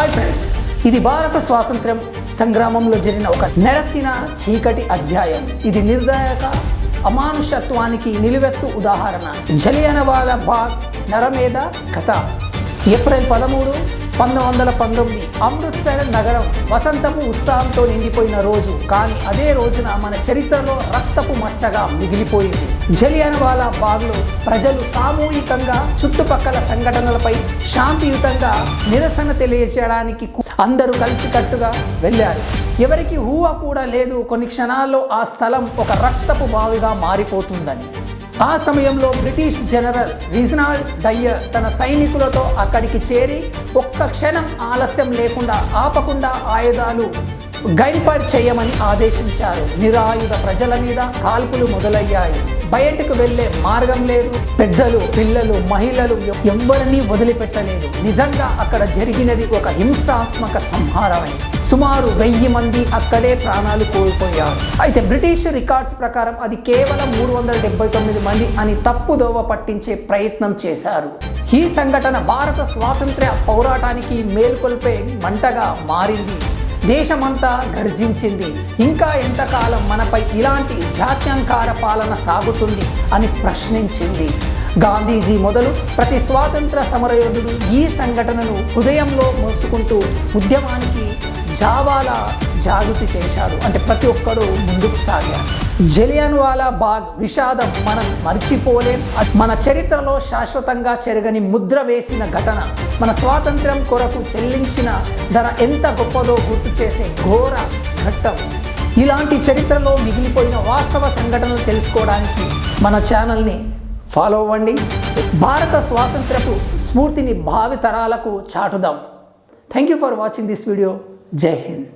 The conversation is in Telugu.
హాయ్ ఫ్రెండ్స్ ఇది భారత స్వాతంత్ర్యం సంగ్రామంలో జరిగిన ఒక నెరసిన చీకటి అధ్యాయం. ఇది నిర్దాయక అమానుషత్వానికి నిలువెత్తు ఉదాహరణ. జలియనవాల బాగ్ నరమేద కథ. ఏప్రిల్ పదమూడు పంతొమ్మిది వందల పంతొమ్మిది అమృత్సర్ నగరం వసంతపు ఉత్సాహంతో నిండిపోయిన రోజు. కానీ అదే రోజున మన చరిత్రలో రక్తపు మచ్చగా మిగిలిపోయింది. జలియనవాలా బాగ్లో ప్రజలు సామూహికంగా చుట్టుపక్కల సంఘటనలపై శాంతియుతంగా నిరసన తెలియజేయడానికి అందరూ కలిసికట్టుగా వెళ్ళారు. ఎవరికి ఊహ కూడా లేదు. కొన్ని క్షణాల్లో ఆ స్థలం ఒక రక్తపు బావిగా మారిపోతుందని. ఆ సమయంలో బ్రిటిష్ జనరల్ రిజనాల్డ్ డయ్యర్ తన సైనికులతో అక్కడికి చేరి ఒక్క క్షణం ఆలస్యం లేకుండా ఆపకుండా ఆయుధాలు గైన్ ఫైర్ చేయమని ఆదేశించారు. నిరాయుధ ప్రజల మీద కాల్పులు మొదలయ్యాయి. బయటకు వెళ్ళే మార్గం లేదు. పెద్దలు పిల్లలు మహిళలు ఎవ్వరినీ వదిలిపెట్టలేదు. నిజంగా అక్కడ జరిగినది ఒక హింసాత్మక సంహారమే. సుమారు వెయ్యి మంది అక్కడే ప్రాణాలు కోల్పోయారు. అయితే బ్రిటిష్ రికార్డ్స్ ప్రకారం అది కేవలం మూడు వందల డెబ్బై తొమ్మిది మంది అని తప్పుదోవ పట్టించే ప్రయత్నం చేశారు. ఈ సంఘటన భారత స్వాతంత్ర్య పోరాటానికి మేల్కొల్పే మంటగా మారింది. దేశమంతా గర్జించింది. ఇంకా ఎంతకాలం మనపై ఇలాంటి జాత్యంకార పాలన సాగుతుంది అని ప్రశ్నించింది. గాంధీజీ మొదలు ప్రతి స్వాతంత్ర సమరయోధుడు ఈ సంఘటనను హృదయంలో మోసుకుంటూ ఉద్యమానికి జావాలా జాగృతి చేశాడు. అంటే ప్రతి ఒక్కరూ ముందుకు సాగారు. జలియన్వాలా బాగ్ విషాదం మనం మర్చిపోలేం. మన చరిత్రలో శాశ్వతంగా చెరగని ముద్ర వేసిన ఘటన మన స్వాతంత్ర్యం కొరకు చెల్లించిన ధర ఎంత గొప్పదో గుర్తు చేసే ఘోర ఘట్టం. ఇలాంటి చరిత్రలో మిగిలిపోయిన వాస్తవ సంఘటనలు తెలుసుకోవడానికి మన ఛానల్ని ఫాలో అవ్వండి. భారత స్వాతంత్రపు స్ఫూర్తిని భావితరాలకు చాటుదాం. Thank you for watching this video జై హింద్